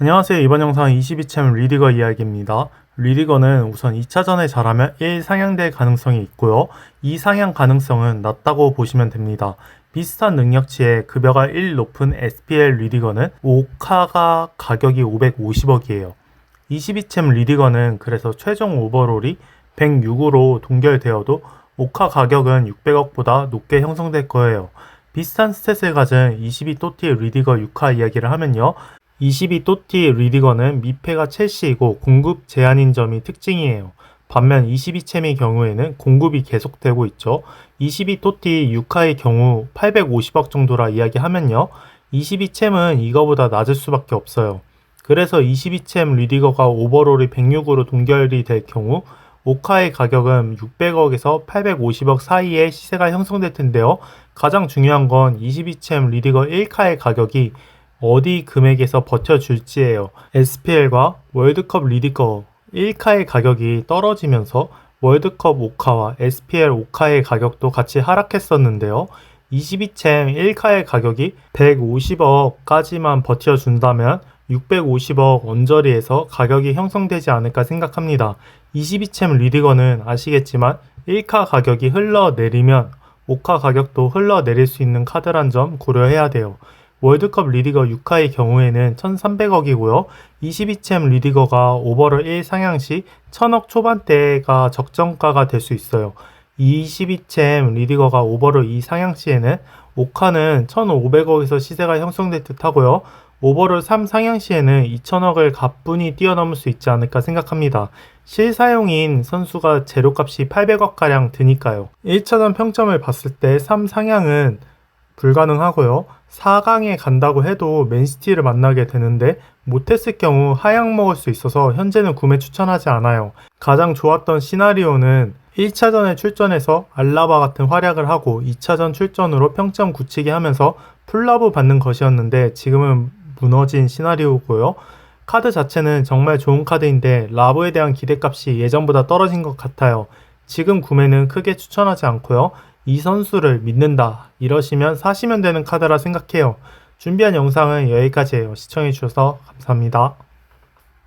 안녕하세요. 이번 영상은 22챔 리디거 이야기입니다. 리디거는 우선 2차전에 잘하면 1 상향될 가능성이 있고요. 2 상향 가능성은 낮다고 보시면 됩니다. 비슷한 능력치에 급여가 1 높은 SPL 리디거는 5카가 가격이 550억이에요. 22챔 리디거는 그래서 최종 오버롤이 106으로 동결되어도 5카 가격은 600억보다 높게 형성될 거예요. 비슷한 스탯을 가진 22 또티 리디거 6카 이야기를 하면요. 22또티 리디거는 미패가 첼시이고 공급 제한인 점이 특징이에요. 반면 22챔의 경우에는 공급이 계속되고 있죠. 22또티 6카의 경우 850억 정도라 이야기하면요. 22챔은 이거보다 낮을 수밖에 없어요. 그래서 22챔 리디거가 오버롤이 106으로 동결이 될 경우 5카의 가격은 600억에서 850억 사이의 시세가 형성될 텐데요. 가장 중요한 건 22챔 리디거 1카의 가격이 어디 금액에서 버텨줄지예요. SPL과 월드컵 리디거 1카의 가격이 떨어지면서 월드컵 5카와 SPL 5카의 가격도 같이 하락했었는데요. 22챔 1카의 가격이 150억까지만 버텨준다면 650억 언저리에서 가격이 형성되지 않을까 생각합니다. 22챔 리디거는 아시겠지만 1카 가격이 흘러내리면 5카 가격도 흘러내릴 수 있는 카드란 점 고려해야 돼요. 월드컵 리디거 6카의 경우에는 1,300억이고요. 22챔 리디거가 오버를 1 상향 시 1,000억 초반대가 적정가가 될 수 있어요. 22챔 리디거가 오버를 2 상향 시에는 5카는 1,500억에서 시세가 형성될 듯 하고요. 오버를 3 상향 시에는 2천억을 가뿐히 뛰어넘을 수 있지 않을까 생각합니다. 실사용인 선수가 재료값이 800억가량 드니까요. 1차전 평점을 봤을 때 3 상향은 불가능하고요. 4강에 간다고 해도 맨시티를 만나게 되는데 못했을 경우 하향 먹을 수 있어서 현재는 구매 추천하지 않아요. 가장 좋았던 시나리오는 1차전에 출전해서 알라바 같은 활약을 하고 2차전 출전으로 평점 굳히게 하면서 풀라브 받는 것이었는데 지금은 무너진 시나리오고요. 카드 자체는 정말 좋은 카드인데 라브에 대한 기대값이 예전보다 떨어진 것 같아요. 지금 구매는 크게 추천하지 않고요. 이 선수를 믿는다 이러시면 사시면 되는 카드라 생각해요. 준비한 영상은 여기까지예요. 시청해주셔서 감사합니다.